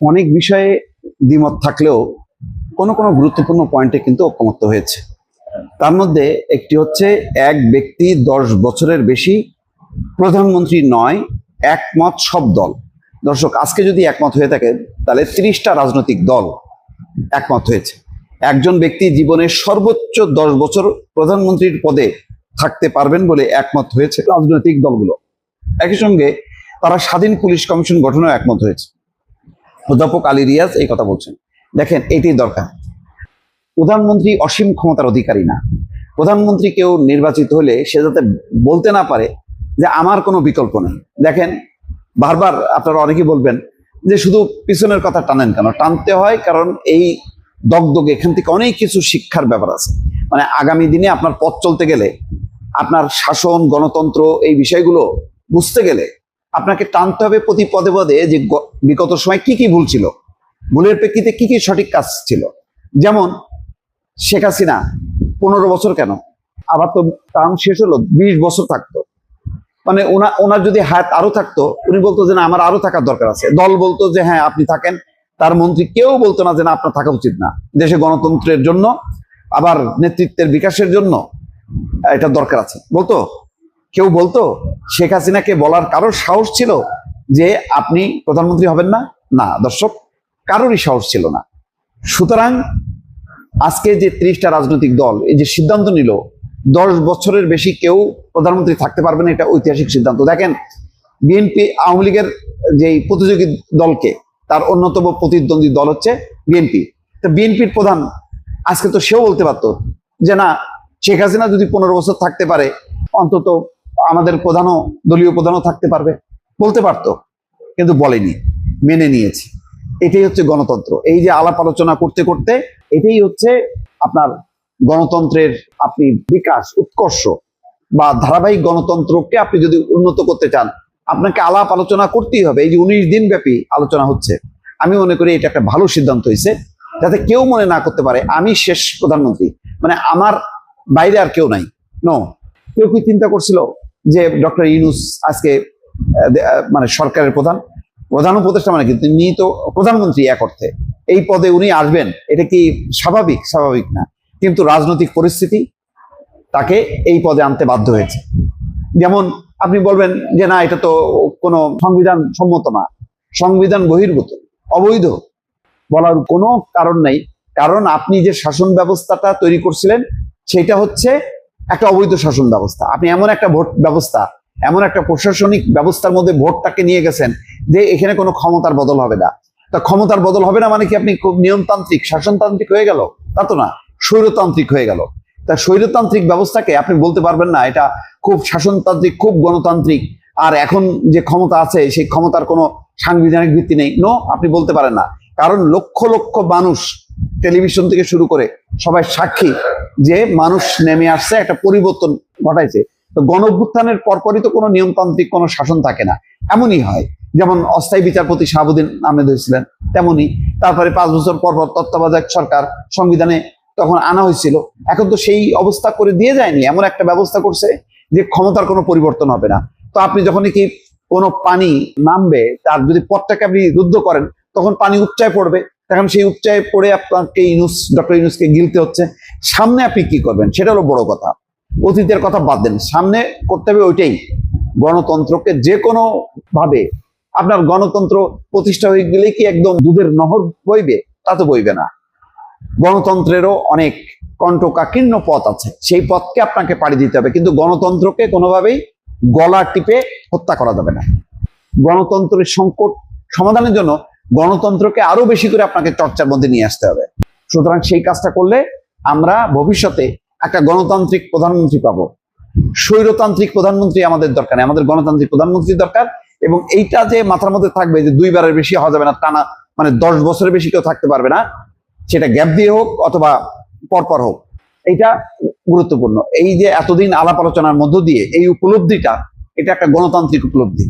অনেক বিষয়ে দ্বিমত থাকলেও কোনো কোনো গুরুত্বপূর্ণ পয়েন্টে কিন্তু ঐকমত্য হয়েছে। তার মধ্যে একটি হচ্ছে, এক ব্যক্তি দশ বছরের বেশি প্রধানমন্ত্রী নয়, একমত সব দল। দর্শক, আজকে যদি একমত হয়ে থাকে, তাহলে তিরিশটা রাজনৈতিক দল একমত হয়েছে। একজন ব্যক্তি জীবনের সর্বোচ্চ দশ বছর প্রধানমন্ত্রীর পদে থাকতে পারবেন বলে একমত হয়েছে রাজনৈতিক দলগুলো। একই সঙ্গে তারা স্বাধীন পুলিশ কমিশন গঠনেও একমত হয়েছে। অধ্যাপক আলী রিয়াজ এই কথা বলছেন। দেখেন এটাই দরকার। প্রধানমন্ত্রী অসীম ক্ষমতার অধিকারী না। প্রধানমন্ত্রী কেউ নির্বাচিত হলে সে যাতে বলতে না পারে যে আমার কোনো বিকল্প নেই। দেখেন, বারবার আপনারা অনেকেই বলবেন যে শুধু পিছনের কথা টানেন কেন? টানতে হয় কারণ এই দগদগে এখান থেকে অনেক কিছু শিক্ষার ব্যাপার আছে। মানে আগামী দিনে আপনার পথ চলতে গেলে, আপনার শাসন, গণতন্ত্র এই বিষয়গুলো বুঝতে গেলে আপনাকে টানতে হবে প্রতি পদে পদে যে বিগত সময় কি কি ভুল ছিল। ভুলের প্রেক্ষিতে কি কি সঠিক কাজ ছিল। যেমন, শেখ হাসিনা পনেরো বছর কেন? আবার তো টার্ম শেষ হলো, বিশ বছর থাকতো। মানে ওনা ওনার যদি হাত আরও থাকতো, উনি বলতো যে না, আমার আরও থাকার দরকার আছে। দল বলতো যে হ্যাঁ আপনি থাকেন। তার মন্ত্রী কেউ বলতো না যে না, আপনার থাকা উচিত না। দেশে গণতন্ত্রের জন্য, আবার নেতৃত্বের বিকাশের জন্য, এটা দরকার আছে। বলতো কেউ বলতো, শেখ হাসিনাকে বলার কারোর সাহস ছিল যে আপনি প্রধানমন্ত্রী হবেন না? না, দর্শক, কারোরই সাহস ছিল না। সুতরাং আজকে যে ত্রিশটা রাজনৈতিক দল, এই যে সিদ্ধান্ত নিল, দশ বছরের বেশি কেউ প্রধানমন্ত্রী থাকতে পারবে না, এটা ঐতিহাসিক সিদ্ধান্ত। দেখেন, বিএনপি আওয়ামী লীগের যে প্রতিযোগী দলকে, তার অন্যতম প্রতিদ্বন্দ্বী দল হচ্ছে বিএনপি। তো বিএনপির প্রধান, আজকে তো সেও বলতে পারতো যে না, শেখ হাসিনা যদি পনেরো বছর থাকতে পারে, অন্তত আমাদের প্রধানও, দলীয় প্রধানও থাকতে পারবে। বলতে পারতো, কিন্তু বলেনি, মেনে নিয়েছে। এটাই হচ্ছে গণতন্ত্র। এই যে আলাপ আলোচনা করতে করতে, এটাই হচ্ছে আপনার গণতন্ত্রের আপনি বিকাশ, উৎকর্ষ বা ধারাবাহিক গণতন্ত্রকে আপনি যদি উন্নত করতে চান, আপনাকে আলাপ আলোচনা করতেই হবে। এই যে উনিশ দিন ব্যাপী আলোচনা হচ্ছে, আমি মনে করি এটা একটা ভালো সিদ্ধান্ত হয়েছে, যাতে কেউ মনে না করতে পারে, আমি শেষ প্রধানমন্ত্রী। মানে আমার বাইরে আর কেউ নাই। ন কেউ কি চিন্তা করছিল? যে ডক্টর ইউনুস আজকে মানে সরকারের প্রধান প্রধান উপদেষ্টা মানে কি? তিনি তো প্রধানমন্ত্রী এক অর্থে। এই পদে উনি আসবেন, এটা কি স্বাভাবিক? স্বাভাবিক না। কিন্তু রাজনৈতিক পরিস্থিতি তাকে এই পদে আনতে বাধ্য হয়েছে। যেমন আপনি বলবেন যে, না, এটা তো কোনো সংবিধান সম্মত না। সংবিধান বহির্ভূত, অবৈধ বলার কোনো কারণ নেই। কারণ আপনি যে শাসন ব্যবস্থাটা তৈরি করছিলেন, সেটা হচ্ছে একটা অবৈধ শাসন ব্যবস্থা। আপনি এমন একটা ভোট ব্যবস্থা, এমন একটা প্রশাসনিক ব্যবস্থার মধ্যে ভোটটাকে নিয়ে গেছেন যে এখানে কোনো ক্ষমতার বদল হবে না। তা ক্ষমতার বদল হবে না মানে কি আপনি নিয়মতান্ত্রিক, শাসনতান্ত্রিক হয়ে গেল? তা তো না, স্বৈরতান্ত্রিক হয়ে গেল। তা স্বৈরতান্ত্রিক ব্যবস্থাকে আপনি বলতে পারবেন না, এটা খুব শাসনতান্ত্রিক, খুব গণতান্ত্রিক। আর এখন যে ক্ষমতা আছে, সেই ক্ষমতার কোনো সাংবিধানিক ভিত্তি নেই। নো আপনি বলতে পারেন না। কারণ লক্ষ লক্ষ মানুষ টেলিভিশন থেকে শুরু করে সবাই সাক্ষী। যে মানুষ নেমে আসছে, একটা পরিবর্তন ঘটাইছে। তো গণ অভ্যুত্থানের পরপরই তো কোনো নিয়মতান্ত্রিক কোনো শাসন থাকে না। এমনই হয়। যেমন অস্থায়ী বিচারপতি শাহাবুদ্দিন আহমেদ হয়েছিলেন, তেমনই। তারপরে পাঁচ বছর পর পর তত্ত্বাবধায়ক সরকার সংবিধানে তখন আনা হয়েছিল। এখন তো সেই অবস্থা করে দিয়ে যায়নি। এমন একটা ব্যবস্থা করছে যে ক্ষমতার কোনো পরিবর্তন হবে না। তো আপনি যখনই কি কোনো পানি নামবে, তার যদি পথটাকে আপনি রুদ্ধ করেন, তখন পানি উচ্চায় পড়বে। তখন সেই উচ্চায় পড়ে আপনাকে ইনুস ডক্টর ইনুসকে গিলতে হচ্ছে। সামনে আপনি কি করবেন? সেটা হলো বড় কথা। অতীতের কথা বাদ দেন। সামনে করতে হবে ওইটাই। গণতন্ত্রকে যে কোনো ভাবে আপনার গণতন্ত্র প্রতিষ্ঠা হয়ে গেলে কি একদম দুধের নহর বইবে? তা তো বইবে না। গণতন্ত্রেরও অনেক কণ্ঠকাকীর্ণ পথ আছে। সেই পথকে আপনাকে পাড়ি দিতে হবে। কিন্তু গণতন্ত্রকে কোনোভাবেই গলা টিপে হত্যা করা যাবে না। গণতন্ত্রের সংকট সমাধানের জন্য গণতন্ত্রকে আরও বেশি করে আপনাকে চর্চার মধ্যে নিয়ে আসতে হবে। সুতরাং সেই কাজটা করলে আমরা ভবিষ্যতে একটা গণতান্ত্রিক প্রধানমন্ত্রী পাবো। স্বৈরতান্ত্রিক প্রধানমন্ত্রী আমাদের দরকার আমাদের গণতান্ত্রিক প্রধানমন্ত্রী দরকার এবং এইটা যে মাথার মধ্যে থাকবে যে দুইবারের বেশি হওয়া যাবে না, টানা মানে দশ বছরের বেশি কেউ থাকতে পারবে না, সেটা গ্যাপ দিয়ে হোক অথবা পরপর হোক, এইটা গুরুত্বপূর্ণ। এই যে এতদিন আলাপ আলোচনার মধ্য দিয়ে এই উপলব্ধিটা, এটা একটা গণতান্ত্রিক উপলব্ধি।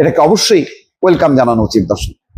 এটাকে অবশ্যই ওয়েলকাম জানানো উচিত দর্শক।